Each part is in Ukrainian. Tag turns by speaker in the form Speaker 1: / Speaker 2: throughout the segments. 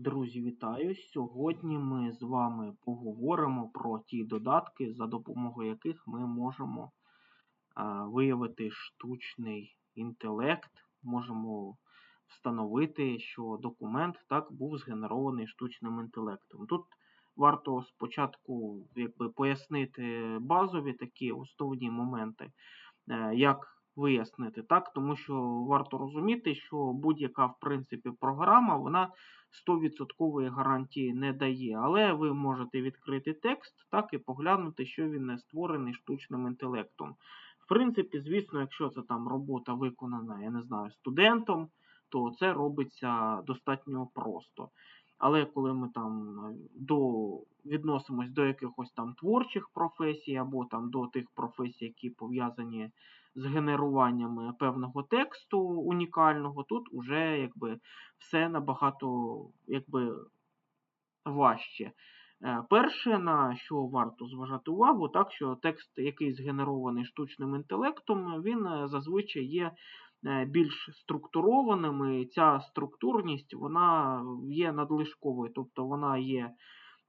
Speaker 1: Друзі, вітаю! Сьогодні ми з вами поговоримо про ті додатки, за допомогою яких ми можемо виявити штучний інтелект, можемо встановити, що документ так був згенерований штучним інтелектом. Тут варто спочатку якби, пояснити базові такі основні моменти, е, як вияснити, так? Тому що варто розуміти, що будь-яка, в принципі, програма, вона 100% гарантії не дає. Але ви можете відкрити текст, так, і поглянути, що він не створений штучним інтелектом. В принципі, звісно, якщо це там робота виконана, я не знаю, студентом, то це робиться достатньо просто. Але коли ми там до, відносимось до якихось там творчих професій, або там до тих професій, які пов'язані з генеруванням певного тексту унікального, тут уже якби все набагато якби важче. Е, перше, на що варто зважати увагу, так що текст, який згенерований штучним інтелектом, він е, зазвичай є е, більш структурованим, і ця структурність вона є надлишковою, тобто вона є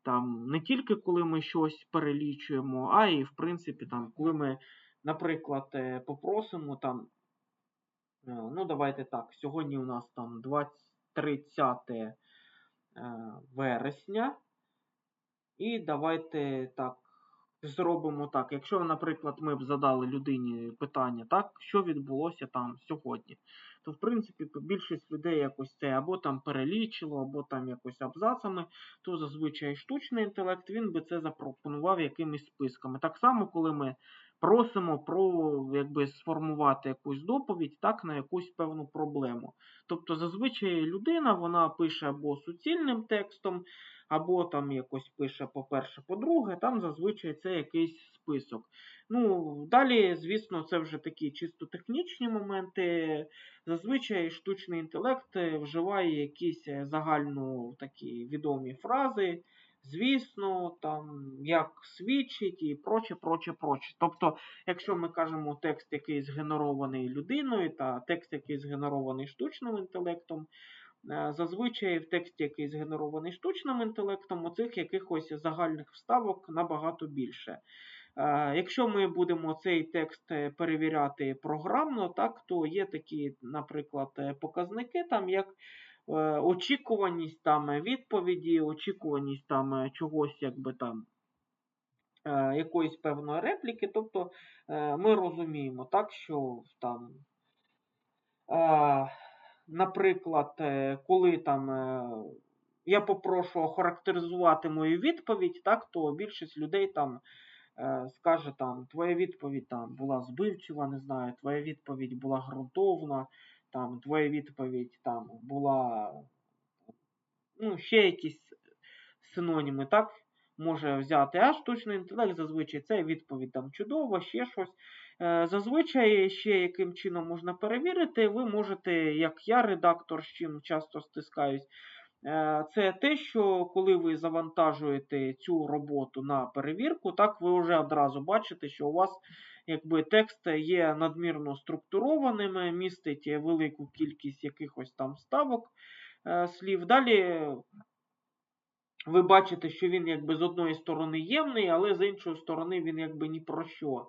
Speaker 1: там не тільки коли ми щось перелічуємо, а і в принципі там, коли ми наприклад, е, попросимо там, е, ну, давайте так, сьогодні у нас там 20, 30 е, вересня. І давайте так, зробимо так. Якщо, наприклад, ми б задали людині питання, так, що відбулося там сьогодні, то в принципі більшість людей якось це або там перелічило, або там якось абзацами, то зазвичай штучний інтелект він би це запропонував якимись списками. Так само, коли ми просимо про якби, сформувати якусь доповідь так, на якусь певну проблему. Тобто, зазвичай людина вона пише або суцільним текстом, або там якось пише, по-перше, по-друге, там зазвичай це якийсь список. Ну, Далі, звісно, це вже такі чисто технічні моменти. Зазвичай штучний інтелект вживає якісь загально такі відомі фрази звісно, там, як свідчить і проче, проче, проче. Тобто, якщо ми кажемо текст, який згенерований людиною, та текст, який згенерований штучним інтелектом, е, зазвичай в тексті, який згенерований штучним інтелектом, оцих якихось загальних вставок набагато більше. Е, якщо ми будемо цей текст е, перевіряти програмно, так, то є такі, наприклад, показники, там, як очікуваність там відповіді, очікуваність там е, чогось, якби там. Е, якоїсь певної репліки, тобто ми розуміємо так, що там, наприклад, коли там я попрошу охарактеризувати мою відповідь, так, то більшість людей там скаже, там, твоя відповідь там була збивчива, не знаю, твоя відповідь була ґрунтовна, там твоя відповідь там була, ну, ще якісь синоніми, так? Може взяти, а штучний інтелект зазвичай це відповідь там чудово, ще щось. Е, зазвичай ще яким чином можна перевірити, ви можете, як я, редактор, з чим часто стискаюсь, Е, це те, що коли ви завантажуєте цю роботу на перевірку, так ви вже одразу бачите, що у вас якби текст є надмірно структурованим, містить велику кількість якихось там ставок е, слів. Далі ви бачите, що він якби з одної сторони ємний, але з іншої сторони він якби ні про що.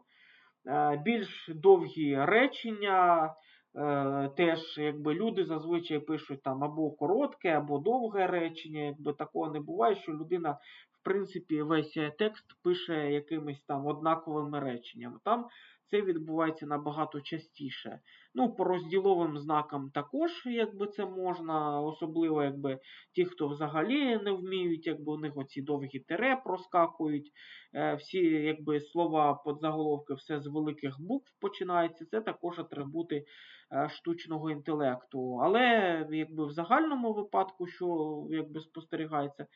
Speaker 1: Е, більш довгі речення. Е, теж якби люди зазвичай пишуть там або коротке, або довге речення. Якби такого не буває, що людина, в принципі, весь текст пише якимись там однаковими реченнями. Там це відбувається набагато частіше. Ну, по розділовим знакам також, якби це можна, особливо якби ті, хто взагалі не вміють, якби у них оці довгі тире проскакують. Е, всі якби слова подзаголовки, все з великих букв починається. Це також атрибути е, штучного інтелекту. Але якби в загальному випадку, що якби спостерігається.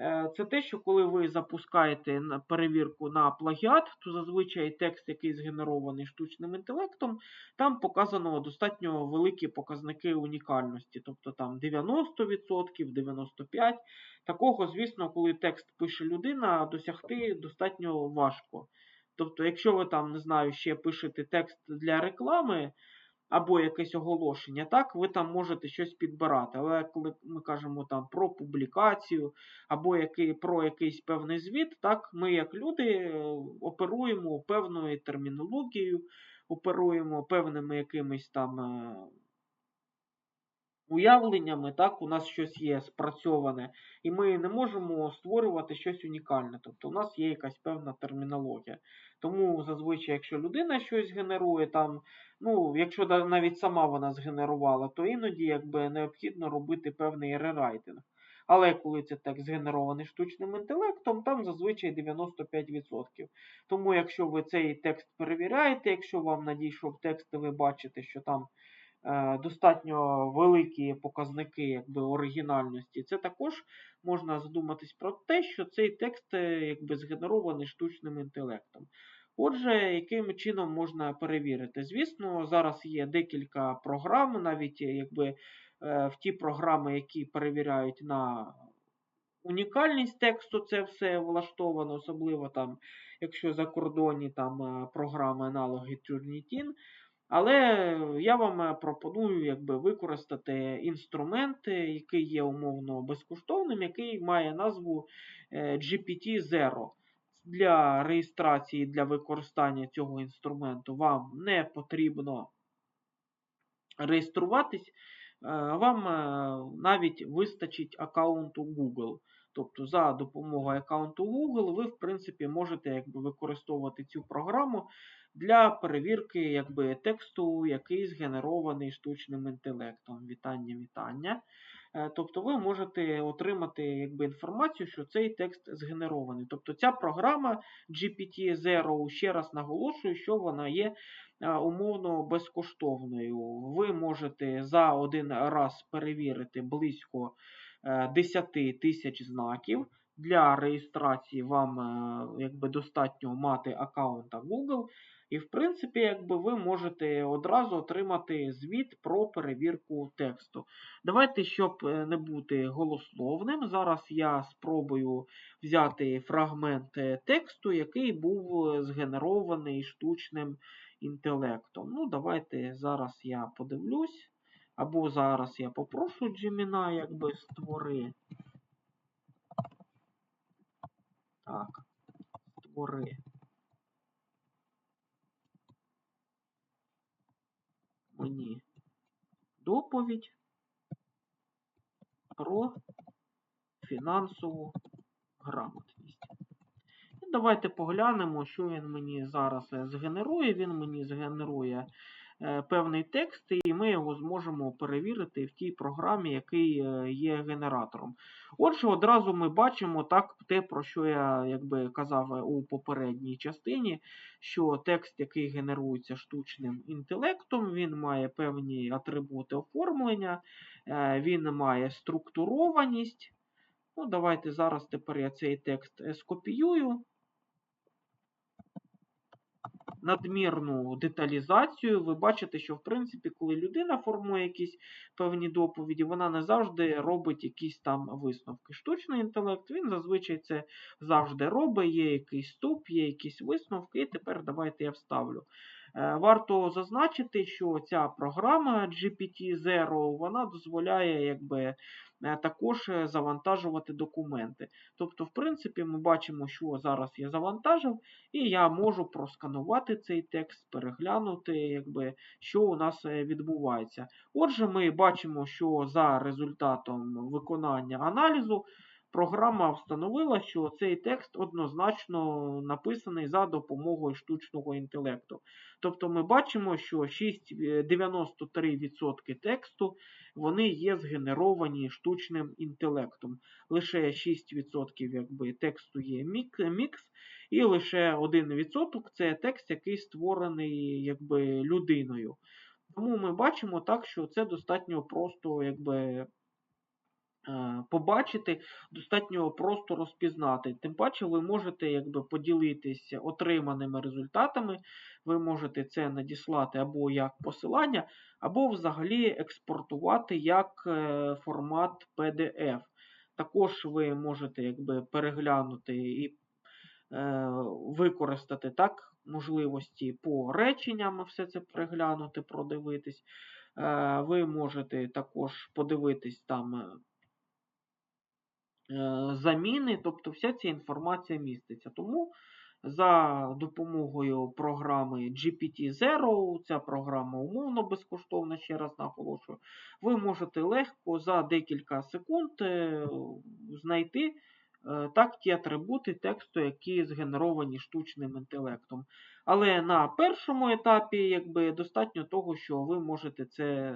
Speaker 1: Е, це те, що коли ви запускаєте перевірку на плагіат, то зазвичай текст, який згенерований штучним інтелектом, там показано достатньо великі показники унікальності, тобто там 90%, 95%. Такого, звісно, коли текст пише людина, досягти достатньо важко. Тобто, якщо ви там, не знаю, ще пишете текст для реклами, або якесь оголошення, так, ви там можете щось підбирати. Але коли ми кажемо там про публікацію або який, про якийсь певний звіт, так, ми як люди е, оперуємо певною термінологією, оперуємо певними якимись там. Уявленнями, так, у нас щось є спрацьоване, і ми не можемо створювати щось унікальне. Тобто у нас є якась певна термінологія. Тому зазвичай, якщо людина щось генерує, там, ну, якщо навіть сама вона згенерувала, то іноді якби необхідно робити певний рерайтинг. Але коли це текст згенерований штучним інтелектом, там зазвичай 95%. Тому якщо ви цей текст перевіряєте, якщо вам надійшов текст, і ви бачите, що там достатньо великі показники якби, оригінальності, це також можна задуматись про те, що цей текст е, якби, згенерований штучним інтелектом. Отже, яким чином можна перевірити? Звісно, зараз є декілька програм, навіть е, якби е, в ті програми, які перевіряють на унікальність тексту, це все влаштовано, особливо там, якщо закордонні там е, програми аналоги Turnitin. Але я вам е, пропоную якби, використати інструмент, який є умовно безкоштовним, який має назву е, GPT-Zero. Для реєстрації, для використання цього інструменту вам не потрібно реєструватись, е, вам навіть вистачить аккаунту Google. Тобто за допомогою аккаунту Google ви, в принципі, можете якби, використовувати цю програму для перевірки якби, тексту, який згенерований штучним інтелектом. Вітання, вітання. Е, Тобто ви можете отримати якби, інформацію, що цей текст згенерований. Тобто ця програма GPT-Zero, ще раз наголошую, що вона є е, умовно безкоштовною. Ви можете за один раз перевірити близько 10 тисяч знаків. Для реєстрації вам е, якби, достатньо мати аккаунта Google. І, в принципі, якби ви можете одразу отримати звіт про перевірку тексту. Давайте, щоб е, не бути голословним, зараз я спробую взяти фрагмент е, тексту, який був е, згенерований штучним інтелектом. Ну, давайте зараз я подивлюсь. Або зараз я попрошу Gemini, якби створи. Так, створи. Мені доповідь про фінансову грамотність. І давайте поглянемо, що він мені зараз е, згенерує. Він мені згенерує певний текст, і ми його зможемо перевірити в тій програмі, який е, є генератором. Отже, одразу ми бачимо так, те, про що я якби казав е, у попередній частині, що текст, який генерується штучним інтелектом, він має певні атрибути оформлення, е, він має структурованість. Ну, давайте зараз тепер я цей текст е, скопіюю. Надмірну деталізацію. Ви бачите, що, в принципі, коли людина формує якісь певні доповіді, вона не завжди робить якісь там висновки. Штучний інтелект, він зазвичай це завжди робить, є якийсь ступ, є якісь висновки, і тепер давайте я вставлю. Е, Варто зазначити, що ця програма GPT-Zero вона дозволяє якби, також е, завантажувати документи. Тобто, в принципі, ми бачимо, що зараз я завантажив, і я можу просканувати цей текст, переглянути, якби, що у нас е, відбувається. Отже, ми бачимо, що за результатом виконання аналізу програма встановила, що цей текст однозначно написаний за допомогою штучного інтелекту. Тобто ми бачимо, що 6, е, 93% тексту вони є згенеровані штучним інтелектом. Лише 6% якби, тексту є мік- мікс, і лише 1% це текст, який створений якби, людиною. Тому ми бачимо так, що це достатньо просто якби, побачити, достатньо просто розпізнати. Тим паче ви можете якби, поділитися отриманими результатами, ви можете це надіслати або як посилання, або взагалі експортувати як е, формат PDF. Також ви можете якби, переглянути і е, використати так, можливості по реченням все це переглянути, продивитись. Е, Ви можете також подивитись там е, е, заміни, тобто вся ця інформація міститься. Тому за допомогою програми GPT-Zero, ця програма умовно безкоштовна, ще раз наголошую, ви можете легко за декілька секунд е, знайти е, так ті атрибути тексту, які згенеровані штучним інтелектом. Але на першому етапі якби, достатньо того, що ви можете це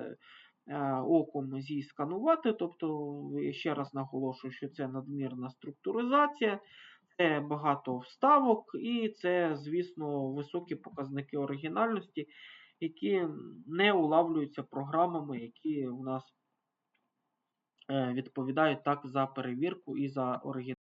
Speaker 1: е, оком зісканувати. Тобто, ще раз наголошую, що це надмірна структуризація. Це багато вставок, і це, звісно, високі показники оригінальності, які не улавлюються програмами, які у нас е, відповідають так за перевірку і за оригінальність.